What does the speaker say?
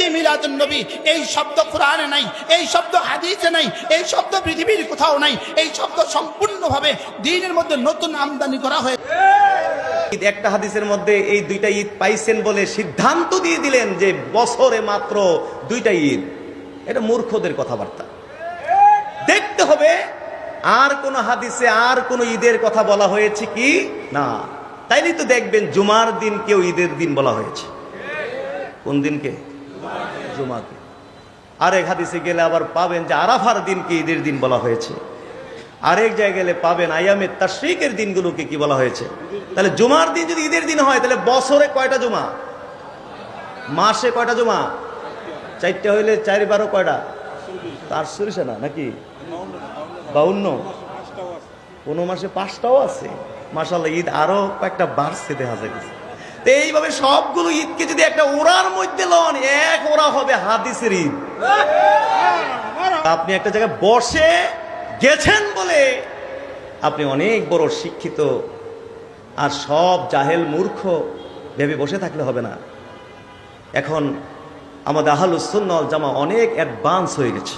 ঈদে মিলাদুন নবী। এই শব্দ কোরআনে নাই, এই শব্দ হাদিসে নাই, এই শব্দ পৃথিবীর কোথাও নাই, এই শব্দ সম্পূর্ণভাবে দিনের মধ্যে নতুন আমদানি করা হয়েছে একটা হাদিসের মধ্যে এই দুইটা ঈদ পাইছেন বলে সিদ্ধান্ত দিয়ে দিলেন যে বছরে মাত্র দুইটা ঈদ। এটা মূর্খদের কথাবার্তা। দেখতে হবে আর কোন হাদিসে আর কোন ঈদের কথা বলা হয়েছে কি? না। তাইলে তো দেখবেন জুমার দিন কেউ ঈদের দিন বলা হয়েছে। কোন দিনকে? জুমাকে আরেক হাদিসে গেলে আবার পাবেন যে আরাফার দিনকে ঈদের দিন বলা হয়েছে। আরেক জায়গায় গেলে পাবেন আয়ামের তাশ্রিকের দিনগুলোকে কি বলা হয়েছে? তাহলে জুমার দিন যদি ঈদের দিন হয়, তাহলে বছরে কয়টা জুমা? মাসে কয়টা জুমা? চারটে হইলে চারি বারো কয়টা? তার সরিষা না, নাকি? বাউন্ন। কোনো মাসে পাঁচটাও আছে। মাসাল্লাহ ঈদ আরও কয়েকটা বাড়ছে, দেখা যায় এইভাবে সবগুলো ঈদকে যদি একটা ওড়ার মধ্যে লন ওরা হবে হাদিসের ঈদ আপনি একটা জায়গায় বসে গেছেন বলে আপনি অনেক বড় শিক্ষিত আর সব জাহেল মূর্খ ভেবে বসে থাকলে হবে না। এখন আমাদের আহলুসুন্নল জামা অনেক অ্যাডভান্স হয়ে গেছে।